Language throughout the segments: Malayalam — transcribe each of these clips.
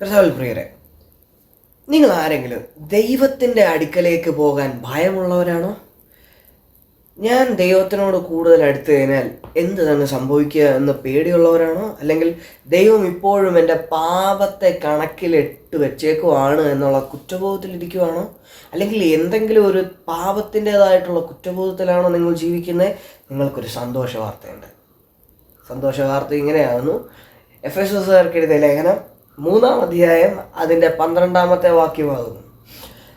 കർത്താവിൽ പ്രിയരെ നിങ്ങൾ ആരെങ്കിലും ദൈവത്തിന്റെ അടുക്കലേക്ക് പോകാൻ ഭയമുള്ളവരാണോ? ഞാൻ ദൈവത്തിനോട് കൂടുതൽ അടുത്ത് കഴിഞ്ഞാൽ എന്ത് തന്നെ സംഭവിക്കുക എന്ന് പേടിയുള്ളവരാണോ? അല്ലെങ്കിൽ ദൈവം ഇപ്പോഴും എന്റെ പാപത്തെ കണക്കിലിട്ട് വെച്ചേക്കുവാണ് എന്നുള്ള കുറ്റബോധത്തിലിരിക്കുവാണോ? അല്ലെങ്കിൽ എന്തെങ്കിലും ഒരു പാപത്തിന്റെതായിട്ടുള്ള കുറ്റബോധത്തിലാണോ നിങ്ങൾ ജീവിക്കുന്നത് നിങ്ങൾക്കൊരു സന്തോഷ വാർത്തയുണ്ട് സന്തോഷ വാർത്ത ഇങ്ങനെയാകുന്നു. എഫ് എസ് എസുകാർക്ക് എഴുതിയ ലേഖനം മൂന്നാം അധ്യായം അതിന്റെ പന്ത്രണ്ടാമത്തെ വാക്യമാകുന്നു.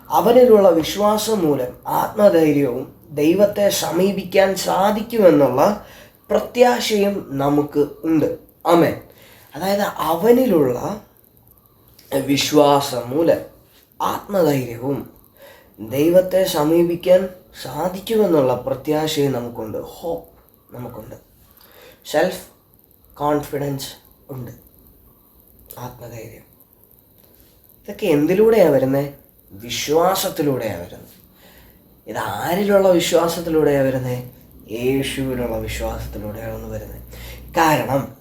അവനിലുള്ള വിശ്വാസം മൂലം ആത്മധൈര്യവും ദൈവത്തെ സമീപിക്കാൻ സാധിക്കുമെന്നുള്ള പ്രത്യാശയും നമുക്ക് ഉണ്ട്. അമേൻ അതായത് അവനിലുള്ള വിശ്വാസം മൂലം ആത്മധൈര്യവും ദൈവത്തെ സമീപിക്കാൻ സാധിക്കുമെന്നുള്ള പ്രത്യാശയും നമുക്കുണ്ട്. ഹോപ്പ് നമുക്കുണ്ട്. സെൽഫ് കോൺഫിഡൻസ് ഉണ്ട്. ആത്മധൈര്യം. ഇതൊക്കെ എന്തിലൂടെയാണ് വരുന്നത് വിശ്വാസത്തിലൂടെയാണ് വരുന്നത്. ഇത് ആരിലുള്ള വിശ്വാസത്തിലൂടെയാണ് വരുന്നത് യേശുവിലുള്ള വിശ്വാസത്തിലൂടെയാണ് വരുന്നത് കാരണം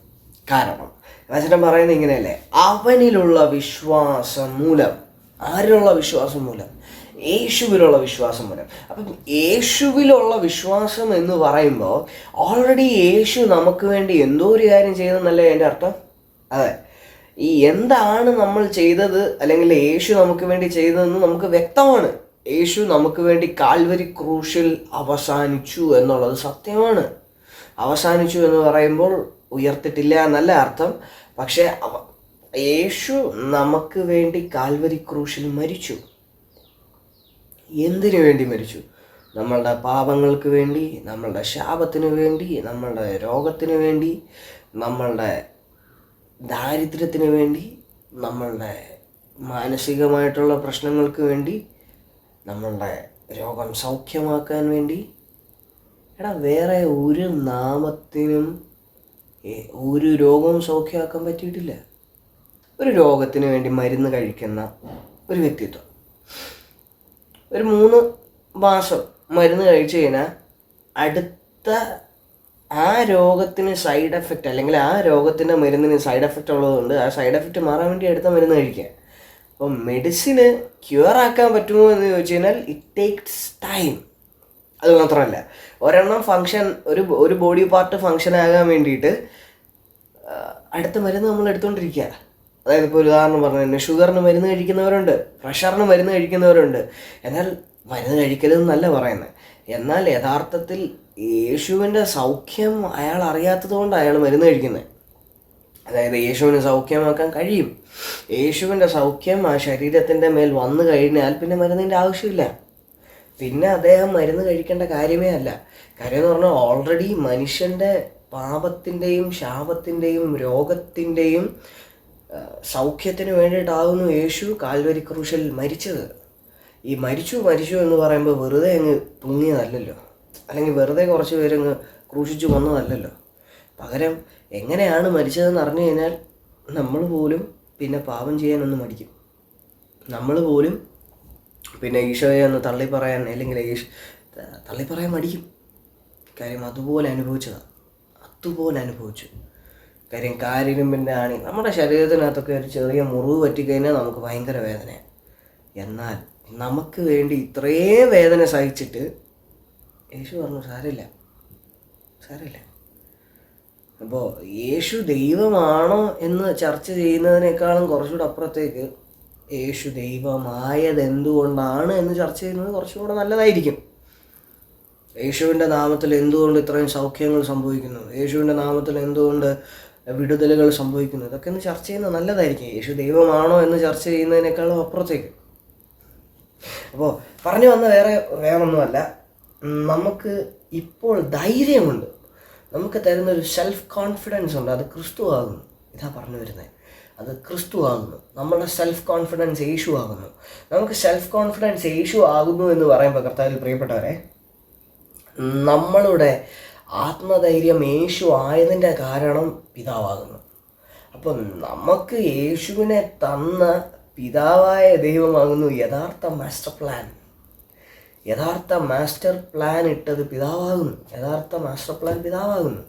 കാരണം വചനം പറയുന്നത് ഇങ്ങനെയല്ലേ? അവനിലുള്ള വിശ്വാസം മൂലം ആരിലുള്ള വിശ്വാസം മൂലം? യേശുവിലുള്ള വിശ്വാസം മൂലം. അപ്പം യേശുവിലുള്ള വിശ്വാസം എന്ന് പറയുമ്പോൾ ഓൾറെഡി യേശു നമുക്ക് വേണ്ടി എന്തോ ഒരു കാര്യം ചെയ്തെന്നല്ലേ എന്റെ അർത്ഥം? അതെ. ഈ എന്താണ് നമ്മൾ ചെയ്തത് അല്ലെങ്കിൽ യേശു നമുക്ക് വേണ്ടി ചെയ്തതെന്ന് നമുക്ക് വ്യക്തമാണ്. യേശു നമുക്ക് വേണ്ടി കാൽവരി ക്രൂശിൽ അവസാനിച്ചു എന്നുള്ളത് സത്യമാണ്. അവസാനിച്ചു എന്ന് പറയുമ്പോൾ ഉയർത്തിട്ടില്ല എന്നല്ല അർത്ഥം. പക്ഷേ യേശു നമുക്ക് വേണ്ടി കാൽവരി ക്രൂശിൽ മരിച്ചു. എന്തിനു വേണ്ടി മരിച്ചു? നമ്മളുടെ പാപങ്ങൾക്ക് വേണ്ടി നമ്മളുടെ ശാപത്തിന് വേണ്ടി നമ്മളുടെ രോഗത്തിന് വേണ്ടി നമ്മളുടെ ദാരിദ്ര്യത്തിന് വേണ്ടി നമ്മളുടെ മാനസികമായിട്ടുള്ള പ്രശ്നങ്ങൾക്ക് വേണ്ടി നമ്മളുടെ രോഗം സൗഖ്യമാക്കാൻ വേണ്ടി. എടാ വേറെ ഒരു നാമത്തിനും ഒരു രോഗവും സൗഖ്യമാക്കാൻ പറ്റിയിട്ടില്ല. ഒരു രോഗത്തിന് വേണ്ടി മരുന്ന് കഴിക്കുന്ന ഒരു വ്യക്തിത്വം. ഒരു മൂന്ന് മാസം മരുന്ന് കഴിച്ചു കഴിഞ്ഞാൽ അടുത്ത ആ രോഗത്തിന് സൈഡ് എഫക്റ്റ് അല്ലെങ്കിൽ ആ രോഗത്തിന്റെ മരുന്നിന് സൈഡ് എഫക്റ്റ് ഉള്ളതുകൊണ്ട് ആ സൈഡ് എഫക്റ്റ് മാറാൻ വേണ്ടി എടുത്ത മരുന്ന് കഴിക്കുക അപ്പം മെഡിസിന് ക്യൂർ ആക്കാൻ പറ്റുമോ എന്ന് ചോദിച്ചു കഴിഞ്ഞാൽ ഇറ്റ് ടേക്സ് ടൈം അത് മാത്രമല്ല ഒരെണ്ണം ഫങ്ഷൻ ഒരു ഒരു ബോഡി പാർട്ട് ഫങ്ഷൻ ആകാൻ വേണ്ടിയിട്ട് അടുത്ത മരുന്ന് നമ്മൾ എടുത്തുകൊണ്ടിരിക്കുക അതായത് ഇപ്പോൾ ഉദാഹരണം പറഞ്ഞു തന്നെ ഷുഗറിന് മരുന്ന് കഴിക്കുന്നവരുണ്ട് പ്രഷറിന് മരുന്ന് കഴിക്കുന്നവരുണ്ട്. എന്നാൽ മരുന്ന് കഴിക്കരുതെന്നല്ല പറയുന്നത്. എന്നാൽ യഥാർത്ഥത്തിൽ യേശുവിന്റെ സൗഖ്യം അയാൾ അറിയാത്തത് കൊണ്ട് അയാൾ മരുന്ന് കഴിക്കുന്നത്. അതായത് യേശുവിന് സൗഖ്യമാക്കാൻ കഴിയും. യേശുവിന്റെ സൗഖ്യം ആ ശരീരത്തിന്റെ മേൽ വന്നു കഴിഞ്ഞാൽ പിന്നെ മരുന്നിന്റെ ആവശ്യമില്ല. പിന്നെ അദ്ദേഹം മരുന്ന് കഴിക്കേണ്ട കാര്യമേ അല്ല. കാര്യം എന്ന് പറഞ്ഞാൽ ഓൾറെഡി മനുഷ്യന്റെ പാപത്തിന്റെയും ശാപത്തിന്റെയും രോഗത്തിന്റെയും സൗഖ്യത്തിന് വേണ്ടിയിട്ടാകുന്നു യേശു കാൽവരി ക്രൂശിൽ മരിച്ചത്. ഈ മരിച്ചു മരിച്ചു എന്ന് പറയുമ്പോൾ വെറുതെ അങ്ങ് തൂങ്ങിയതല്ലല്ലോ. അല്ലെങ്കിൽ വെറുതെ കുറച്ച് പേരങ്ങ് ക്രൂശിച്ചു കൊന്നതല്ലല്ലോ. പകരം എങ്ങനെയാണ് മരിച്ചതെന്ന് അറിഞ്ഞു കഴിഞ്ഞാൽ നമ്മൾ പോലും പിന്നെ പാപം ചെയ്യാനൊന്നും മടിക്കും. നമ്മൾ പോലും പിന്നെ ഈശോയെ ഒന്ന് തള്ളി പറയാൻ അല്ലെങ്കിൽ ഈശ് തള്ളി പറയാൻ മടിക്കും. കാര്യം അതുപോലെ അനുഭവിച്ചതാണ് അതുപോലെ അനുഭവിച്ചു. കാര്യം കാരിരുമ്പിന്റെ ആണി നമ്മുടെ ശരീരത്തിനകത്തൊക്കെ ഒരു ചെറിയ മുറിവ് പറ്റിക്കഴിഞ്ഞാൽ നമുക്ക് ഭയങ്കര വേദനയാണ്. എന്നാൽ നമുക്ക് വേണ്ടി ഇത്രയും വേദന സഹിച്ചിട്ട് യേശു പറഞ്ഞു സാരമില്ല. സാരമില്ല. അപ്പോൾ യേശു ദൈവമാണോ എന്ന് ചർച്ച ചെയ്യുന്നതിനേക്കാളും കുറച്ചുകൂടെ അപ്പുറത്തേക്ക് യേശു ദൈവമായത് എന്തുകൊണ്ടാണ് എന്ന് ചർച്ച ചെയ്യുന്നത് കുറച്ചും കൂടെ നല്ലതായിരിക്കും. യേശുവിന്റെ നാമത്തിൽ എന്തുകൊണ്ട് ഇത്രയും സൗഖ്യങ്ങൾ സംഭവിക്കുന്നു? യേശുവിന്റെ നാമത്തിൽ എന്തുകൊണ്ട് വിടുതലുകൾ സംഭവിക്കുന്നു? ഇതൊക്കെ ഒന്ന് ചർച്ച ചെയ്യുന്നത് നല്ലതായിരിക്കും. യേശു ദൈവമാണോ എന്ന് ചർച്ച ചെയ്യുന്നതിനേക്കാളും അപ്പുറത്തേക്ക്. അപ്പോൾ പറഞ്ഞു വന്ന വേറെ വേറൊന്നുമല്ല. നമുക്ക് ഇപ്പോൾ ധൈര്യമുണ്ട്. നമുക്ക് തരുന്ന ഒരു സെൽഫ് കോൺഫിഡൻസ് ഉണ്ട്. അത് ക്രിസ്തു ആകുന്നു ഇതാ പറഞ്ഞു വരുന്നത് അത് ക്രിസ്തു ആകുന്നു നമ്മളുടെ സെൽഫ് കോൺഫിഡൻസ് യേശു ആകുന്നു നമുക്ക് സെൽഫ് കോൺഫിഡൻസ് യേശു ആകുന്നു എന്ന് പറയുമ്പോൾ കർത്താവിൽ പ്രിയപ്പെട്ടവരെ നമ്മളുടെ ആത്മധൈര്യം യേശു ആയതിന്റെ കാരണം പിതാവാകുന്നു. അപ്പം നമുക്ക് യേശുവിനെ തന്ന പിതാവായ ദൈവമാകുന്നു യഥാർത്ഥ മാസ്റ്റർ പ്ലാൻ യഥാർത്ഥ മാസ്റ്റർ പ്ലാൻ ഇട്ടത് പിതാവാകുന്നു. യഥാർത്ഥ മാസ്റ്റർ പ്ലാൻ പിതാവാകുന്നു.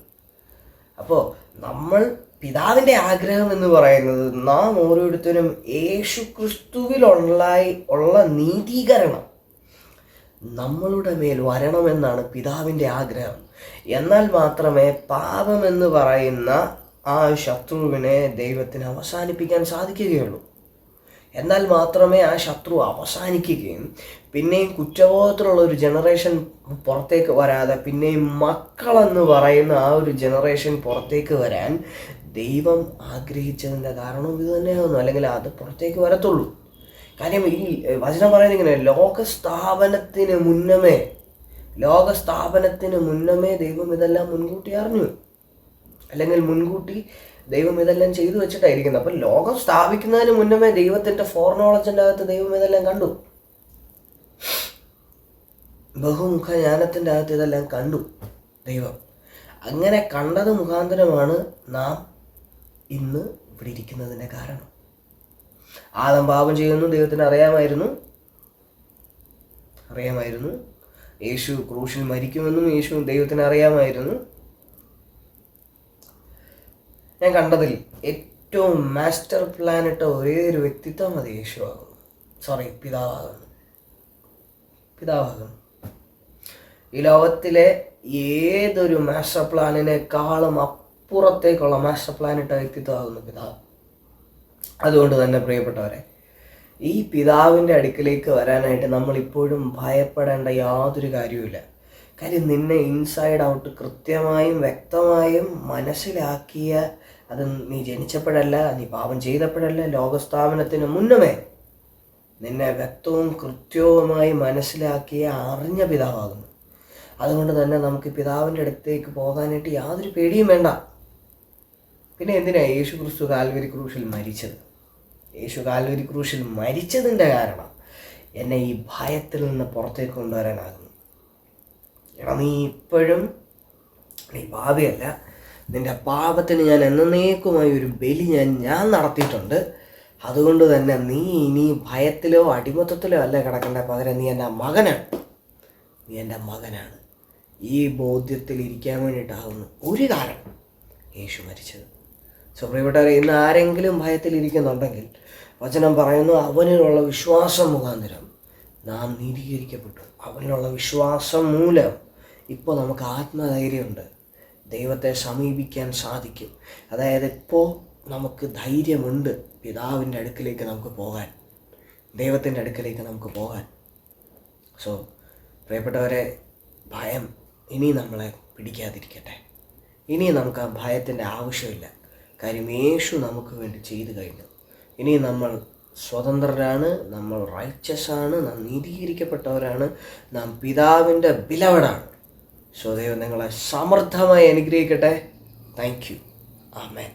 അപ്പോൾ നമ്മൾ പിതാവിന്റെ ആഗ്രഹം എന്ന് പറയുന്നത് നാം ഓരോരുത്തരും യേശു ക്രിസ്തുവിലുള്ള ഉള്ള നീതീകരണം നമ്മളുടെ മേൽ വരണമെന്നാണ് പിതാവിന്റെ ആഗ്രഹം. എന്നാൽ മാത്രമേ പാപമെന്ന് പറയുന്ന ആ ശത്രുവിനെ ദൈവത്തിന് അവസാനിപ്പിക്കാൻ സാധിക്കുകയുള്ളൂ. എന്നാൽ മാത്രമേ ആ ശത്രു അവസാനിക്കുകയും പിന്നെയും കുറ്റബോധത്തിലുള്ള ഒരു ജനറേഷൻ പുറത്തേക്ക് വരാതെ പിന്നെയും മക്കളെന്ന് പറയുന്ന ആ ഒരു ജനറേഷൻ പുറത്തേക്ക് വരാൻ ദൈവം ആഗ്രഹിച്ചതിന്റെ കാരണം ഇത് തന്നെയാകുന്നു അല്ലെങ്കിൽ അത് പുറത്തേക്ക് വരത്തുള്ളൂ. കാര്യം ഈ വചനം പറയുന്നത് ഇങ്ങനെ ലോക സ്ഥാപനത്തിന് മുന്നമേ ലോക സ്ഥാപനത്തിന് മുന്നമേ ദൈവം ഇതെല്ലാം മുൻകൂട്ടി അറിഞ്ഞു. അല്ലെങ്കിൽ മുൻകൂട്ടി ദൈവം ഇതെല്ലാം ചെയ്തു വെച്ചിട്ടായിരിക്കുന്നത് അപ്പം ലോകം സ്ഥാപിക്കുന്നതിന് മുന്നമേ ദൈവത്തിന്റെ ഫോർ നോളജിന്റെ അകത്ത് ദൈവം ഇതെല്ലാം കണ്ടു. ബഹുമുഖ ജ്ഞാനത്തിന്റെ അകത്ത് ഇതെല്ലാം കണ്ടു ദൈവം. അങ്ങനെ കണ്ടത് മുഖാന്തരമാണ് നാം ഇന്ന് ഇവിടെ ഇരിക്കുന്നതിന്റെ കാരണം. ആദം പാപം ചെയ്യുന്നു ദൈവത്തിന് അറിയാമായിരുന്നു. അറിയാമായിരുന്നു. യേശു ക്രൂശിൽ മരിക്കുമെന്നും യേശു ദൈവത്തിന് അറിയാമായിരുന്നു. ഞാൻ കണ്ടതിൽ ഏറ്റവും മാസ്റ്റർ പ്ലാൻ ഇട്ട ഒരേ ഒരു വ്യക്തിത്വം അത് യേശു ആകുന്നു സോറി പിതാവാകുന്നു. പിതാവാകുന്നു. ഈ ലോകത്തിലെ ഏതൊരു മാസ്റ്റർ പ്ലാനിനേക്കാളും അപ്പുറത്തേക്കുള്ള മാസ്റ്റർ പ്ലാൻ ഇട്ട വ്യക്തിത്വമാകുന്നു പിതാവ്. അതുകൊണ്ട് തന്നെ പ്രിയപ്പെട്ടവരെ ഈ പിതാവിന്റെ അടുക്കിലേക്ക് വരാനായിട്ട് നമ്മൾ ഇപ്പോഴും ഭയപ്പെടേണ്ട യാതൊരു കാര്യവുമില്ല. കാര്യം നിന്നെ ഇൻസൈഡ് ഔട്ട് കൃത്യമായും വ്യക്തമായും മനസ്സിലാക്കിയ അത് നീ ജനിച്ചപ്പോഴല്ല നീ പാപം ചെയ്തപ്പോഴല്ല ലോകസ്ഥാപനത്തിന് മുന്നമേ നിന്നെ വ്യക്തവും കൃത്യവുമായി മനസ്സിലാക്കിയ അറിഞ്ഞ പിതാവാകുന്നു. അതുകൊണ്ട് തന്നെ നമുക്ക് പിതാവിന്റെ അടുത്തേക്ക് പോകാനായിട്ട് യാതൊരു പേടിയും വേണ്ട. പിന്നെ എന്തിനാണ് യേശു ക്രിസ്തു കാൽവരി ക്രൂശിൽ മരിച്ചത്? യേശു കാൽവരി ക്രൂശിൽ മരിച്ചതിന്റെ കാരണം എന്നെ ഈ ഭയത്തിൽ നിന്ന് പുറത്തേക്ക് കൊണ്ടുവരാനാകുന്നു. എടാ നീ ഇപ്പോഴും നീ ഭാവിയല്ല. നിന്റെ പാപത്തിന് ഞാൻ എന്നേക്കുമായി ഒരു ബലി ഞാൻ ഞാൻ നടത്തിയിട്ടുണ്ട്. അതുകൊണ്ട് തന്നെ നീ ഇനി ഭയത്തിലോ അടിമത്തത്തിലോ അല്ല കിടക്കേണ്ട. പകരം നീ എന്റെ മകനാണ്. നീ എന്റെ മകനാണ്. ഈ ബോധ്യത്തിൽ ഇരിക്കാൻ വേണ്ടിയിട്ടാകുന്നു ഒരു കാരണം യേശു മരിച്ചത്. സോ ഇന്ന് ആരെങ്കിലും ഭയത്തിൽ ഇരിക്കുന്നുണ്ടെങ്കിൽ വചനം പറയുന്നു അവനിലുള്ള വിശ്വാസം മുഖാന്തരം നാം നീതീകരിക്കപ്പെട്ടു. അവനിലുള്ള വിശ്വാസം മൂലം ഇപ്പോൾ നമുക്ക് ആത്മധൈര്യമുണ്ട്. ദൈവത്തെ സമീപിക്കാൻ സാധിക്കും. അതായത് ഇപ്പോൾ നമുക്ക് ധൈര്യമുണ്ട് പിതാവിന്റെ അടുക്കിലേക്ക് നമുക്ക് പോകാൻ. ദൈവത്തിന്റെ അടുക്കിലേക്ക് നമുക്ക് പോകാൻ. സോ പ്രിയപ്പെട്ടവരെ ഭയം ഇനി നമ്മളെ പിടിക്കാതിരിക്കട്ടെ. ഇനി നമുക്ക് ആ ഭയത്തിന്റെ ആവശ്യമില്ല. കാര്യം യേശു നമുക്ക് വേണ്ടി ചെയ്തു കഴിഞ്ഞു. ഇനി നമ്മൾ സ്വതന്ത്രരാണ് നമ്മൾ റൈച്ചസ് ആണ് നാം നീതീകരിക്കപ്പെട്ടവരാണ് നാം പിതാവിന്റെ ബിലവടാണ് സോ ദൈവം നിങ്ങളെ സമർത്ഥമായി അനുഗ്രഹിക്കട്ടെ. Thank you amen